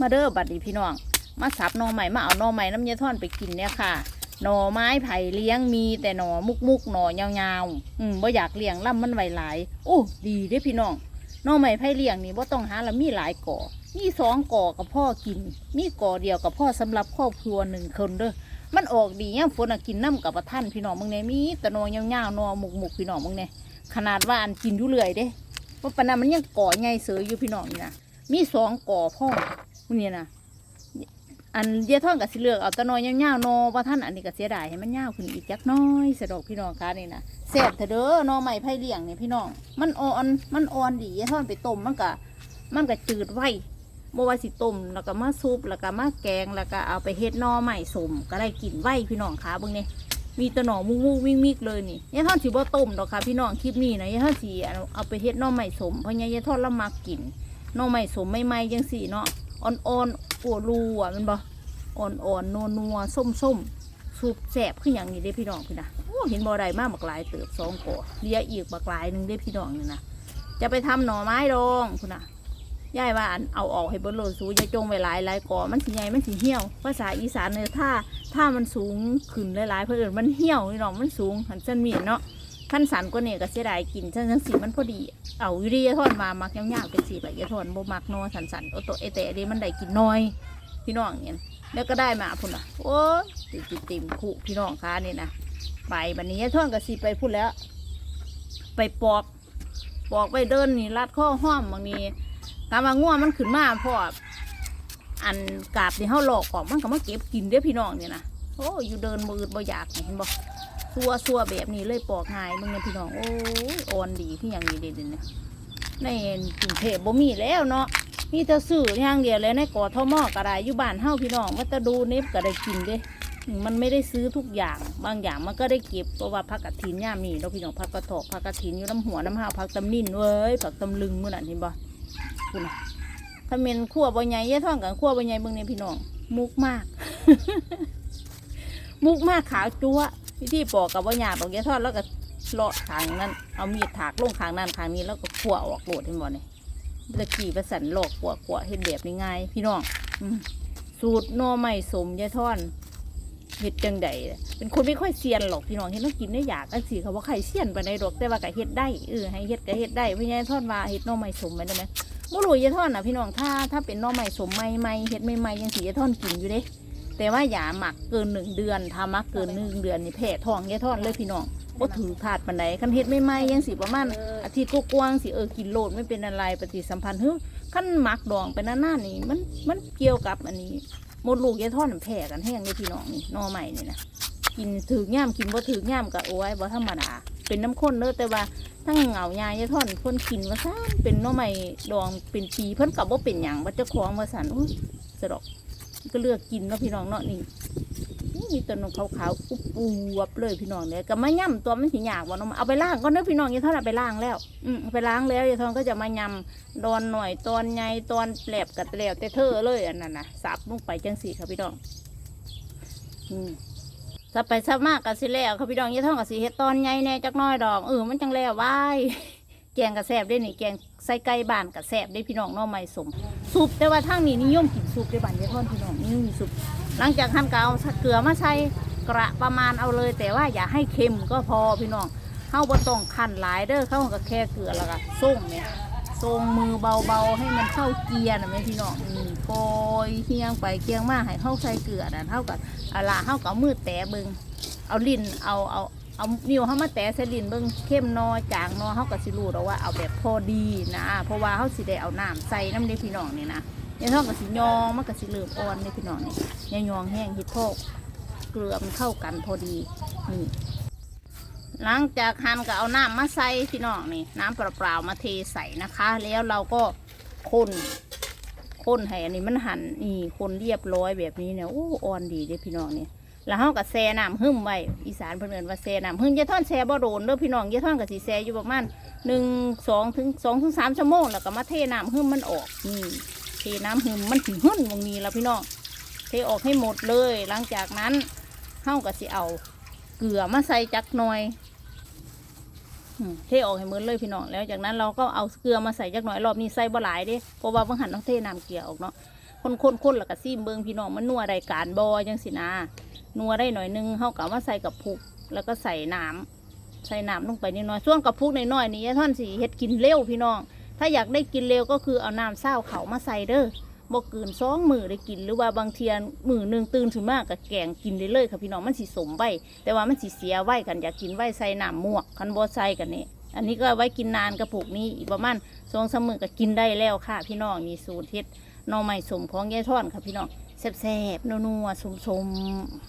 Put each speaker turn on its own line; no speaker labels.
มาเด้อบัดนี้พี่น้อง มาสับหน่อใหม่มาเอาหน่อใหม่น้ำยาท่อนไปกินเนี่ยค่ะ หน่อไม้ไผ่เลี้ยงมีแต่หน่อมุกมุกหน่อยาวๆ อืมบ่อยากเลี้ยงล่ำมันไหวหลายโอ้ดีเด้พี่น้องหน่อไม้ไผ่เลี้ยงนี่บ่ต้องหาละมีหลายก่อมีสองก่อกับพ่อกิน มีก่อเดียวกับพ่อสำหรับครอบครัวหนึ่งคนเด้อมันออกดีเนี่ยฝนกินน้ำกับประท่านพี่น้องมึงเนี่ยมีแต่หนอยาวๆหนอหมุกหมุกพี่น้องมึงเนี่ยขนาดว่าอันกินอยู่เรื่อยเด้เพราะปานนั้นมันยังก่อใหญ่เสืออยู่พี่น้องนี่นะมีสองก่อพ่อ มึงเนี่ยนะอันเดียท่อนกับสิเลือกเอาต่หนอยาวๆนอประท่านอันนี้ก็เสียดายให้มันยาวขึ้นอีกจักน้อยสะดอกพี่น้องคะนี่นะแซ่บเถอะเด้อนอใหม่ไผ่เลี้ยงเนี่ยพี่น้อง มันอ่อนมันอ่อนดีเดียท่อนไปต้มมันก็มันก็จืดไวบ่ว่าสิต้มแล้วก็มาซุปแล้วก็มาแกงแล้วก็เอาไปเฮ็ดน่อใหม่สมก็ได้กินไว้พี่น้องคะเบิ่งนี่มีตะหนอมุกมุกวิ่งมิกเลยนี่ยายทอดสิบ่ต้มดอกค่ะพี่น้องคลิปนี้นะยายทอดสิเอาไปเฮ็ดน่อใหม่สมเพราะยายทอดละมักกินหน่อใหม่สมใหม่ๆจังสี่เนาะ อ่อนๆปัวรูอะมันบ่อ่อนๆนัวๆส้มๆซุปแซ่บคือหยังนี่เด้พี่น้องพี่นะโอ้เห็นบ่ได้มากบักหลายเติบสองก่อเลียอีกบักหลายหนึ่งเด้พี่น้องนี่นะจะไปทำหน่อไม้ดองคุณนะยายว่าอันเอาออกให้บนโลดสูอย่าจงไว้หลายหลายก่อมันสิใหญ่มันสิเหี่ยว ภาษาอีสานเนี่ยถ้าถ้ามันสูงขึ้นหลายๆเพื่อนมันเหี่ยวนี่น้องมันสูงหันเส้นมีดเนาะ ขั้นสันก็เนี่ยก็เสียดายกินเส้นจังสีมันพอดี เอาอยู่ดียายทอนมามักยาวๆเป็นสีแบบยายทอนบ่มักนอสันสันโอโตเอเตะเดมันได้กินน้อย พี่น้องเนี่ยแล้วก็ได้มาพุ่นอะโอ้ติดติดติมคู่พี่น้องค้านี่นะไปบันนี้ยายทอนก็สิไปพูดแล้ว ไปปอกปอกไปเดินนี่ลัดข้อห้อมบางนี้ถามว่าง่วมันขึ้นมาเพราะว่าอันกาบที่เฮาหลอกออกมันก็มาเก็บกินเด้อพี่น้องเนี่ยนะโอ้อยู่เดินมือบ่อยากเห็นบ่ ซัวซัวแบบนี้เลยปอกหายมึงเนี่ยพี่น้องโอ้ยอ่อนดีที่อย่างนี้เด่นเนี่ยในกรุงเทพบ่มีแล้วเนาะมีแต่ซื้ออย่างเดียวเลยในกอทมก็ไดอยู่บ้านเฮาพี่น้องว่าจะดูเน็บก็ได้กินเด้มันไม่ได้ซื้อทุกอย่างบางอย่างมันก็ได้เก็บเพราะว่าผักกระถินย่ามมีเราพี่น้องผักกระถอกผักกระถินอยู่น้ำหัวน้ำห้าวผักตำนิ่นเว้ยผักตำลึงเมื้อนั้นเห็นบ่คุณน่ะถ้าเป็นขั้วบะใหญ่ยายท่องกับขั้วบะใหญ่เบิ่งในพี่น้องมุกมาก มุกมากขาวจั๊ว วิธีปอกกับบะหยาดอกยายทอดแล้วก็เลาะขางนั้นเอามีดถากลงขางนั้นขางนี้แล้วก็ขั่วออกโหลดเห็นบ่เนี่ยตะกี้ประสันหลอกขั่วขั่วเห็นแบบง่ายพี่น้องอืสูตรนอไม่สมยายท่อนเฮ็ดจังใดเป็นคนไม่ค่อยเซียนหรอกพี่น้องเฮ็ดต้องกินได้อยากกันสิเขาว่าใครเซียนไปในดอกแต่ว่าก็เฮ็ดได้เออให้เฮ็ดก็เฮ็ดได้พี่ยายทอดว่าเฮ็ดนอไม่สมไปได้ไหมบ่รู้ยายท่อนน่ะพี่น้องถ้าถ้าเป็นนอใหม่สมใหม่ใหม่เฮ็ดใหม่ยังสิยายท่อนกินอยู่เด้ แต่ว่าอย่าหมักเกินหนึ่งเดือนถ้ามักเกินหนึ่งเดือนนี่แพ้ท้องยายท่อนเลยพี่น้องบ่ถือถาดปานใดคันเฮ็ดใหม่ๆยังสิประมาณอาทิตย์กว้างๆสิเออกินโลดไม่เป็นอะไรปฏิสัมพันธ์เฮ้ยคันหมักดองไปนานๆนี่มันมันเกี่ยวกับอันนี้หมดลูกยายท่อนมันแพ้กันแห้งเลยพี่น้องนี่หน้อใหม่นี่นะกินถือย่ามกินบ่ถือย่ามก็โอ้ยบ่ธรรมดาเป็นน้ำข้นเด้อแต่ว่าทั้งเหงายายยายท่อนเพ่นกินว่าซ่านเป็นหน้อใหม่ดองเป็นปีเพิ่นกับว่าเป็นหยังว่าเจ้าของมาสันอุ้ยสะดอก ก็เลือกกินเนาะพี่น้องเนาะนี่นี่มีตัวนมขาวๆอุบอวบเลยพี่น้องเนี่ยก็มาย่ำตัวมันสิยากว่าเนาเอาไปล้างก็เนาะพี่น้องยายท่อนเอาไปล้างแล้ว อืมไปล้างแล้วยายท่อนก็จะมายำดอนหน่อยตอนใหญ่ตอนแหลบกับแหลบแต่เธอเลยอันนั้นนะสับลงไปจังสี่ครับพี่น้อง อืมถ้าไปซับมากกับสิแล้วเขาพี่ดองยี่ท่องกับสิเฮ็ดตอนใหญ่แน่จักน้อยดอกเออมันจังแล้วว้าย แกงกระแซบได้นี่แกงใส่ไก่บ้านกระแซบได้พี่น้องน้องใหม่สมซุปแต่ว่าทางนี้นิยมกินซุปได้บ้านยี่ท่อนพี่น้องนิยมซุปหลังจากทำกเอาเกลือมาใส่กระประมาณเอาเลย แต่ว่าอย่าให้เค็มก็พอพี่น้องเข้าบ่ต้องขั้นหลายเด้อเข้าก็แค่เกลือแล้วก็ส่งเนี่ยส่งมือเบาๆให้มันเข้าเกียร์นะแม่พี่น้องอืมโกยเคียงไปเคียงมาให้เข้าใส่เกลือนะเท่ากับอาล่ะเข้ากับเอามือแตะเบิงเอาลิ้นเอาเอา เอานิ้วเขามาแตะใส่ลิ้นเบิ่งเข้มนอจางนอเขาก็สิรู้แล้วว่าเอาแบบพอดีนะ เพราะว่าเขาสิได้เอาน้ำใส่น้ำในพี่น้องนี่นะยังท้องกับสิยองมันก็สิเริ่มอ่อนในพี่น้องนี่อยายองแห้งฮิดโพกเกลือมันเข้ากันพอดีนี่หลังจากหั่นก็เอาน้ำมาใส่พี่น้องนี่น้ำเปล่าๆมาเทใส่นะคะ แล้วเราก็คนคนให้อันนี้มันหั่นนี่คนเรียบร้อยแบบนี้เนี่ยโอ้อ่อนดีเด้อพี่น้องนี่ แล้วเฮาก็แช่น้ำหึ่มไว้อีสานเพิ่นเอิ้นว่าแช่น้ำหึ่มยายท่อนแช่บ่โดนเด้อพี่น้องยายท่อนก็สิแช่อยู่ประมาณหนึ่งสองถึงสองถึงสามชั่วโมงแล้วก็มาเทน้ำหึ่มมันออกนี่เทน้ำหึ่มมันถึงหึ่นตรงนี้แล้วพี่น้องเทออกให้หมดเลย หลังจากนั้นเฮาก็สิเอาเกลือมาใส่จักหน่อยเทออกให้หมดเลยพี่น้องแล้วจากนั้นเราก็เอาเกลือมาใส่จักหน่อยรอบนี้ใส่บ่หลายเด้เพราะว่าเพิ่งหันต้องเทน้ำเกลือออกเนาะคนคนคนแล้วก็ซีมเบิงพี่น้องมันนัวได้การบอจังสินะ นัวได้หน่อยนึงเฮาก็เอามาใส่กับพุก แล้วก็ใส่น้ำใส่น้ำลงไปนิดหน่อยส่วนกับพุกน้อยๆนี่ยายท่อนสิเฮ็ดกินเร็วพี่น้อง ถ้าอยากได้กินเร็วก็คือเอาน้ำเศร้าเขามาใส่เด้อบ่เกินสองมือได้กินหรือว่าบางเทียนมือหนึ่งตื่นขึ้นมากกับแกงกินได้เลยค่ะพี่น้องมันสิสมไว้แต่ว่ามันสิเสียไว้กันอยากกินไว้ใส่น้ำมวกคันบ่ใส่กันนี่อันนี้ก็ไว้กินนานกระปุกนี้อีกประมาณสองสามมือก็กินได้แล้วค่ะ พี่น้องนี่สูตรเฮ็ดน่อไม้สมของยายท่อนค่ะพี่น้องแซ่บๆนัวๆสมๆ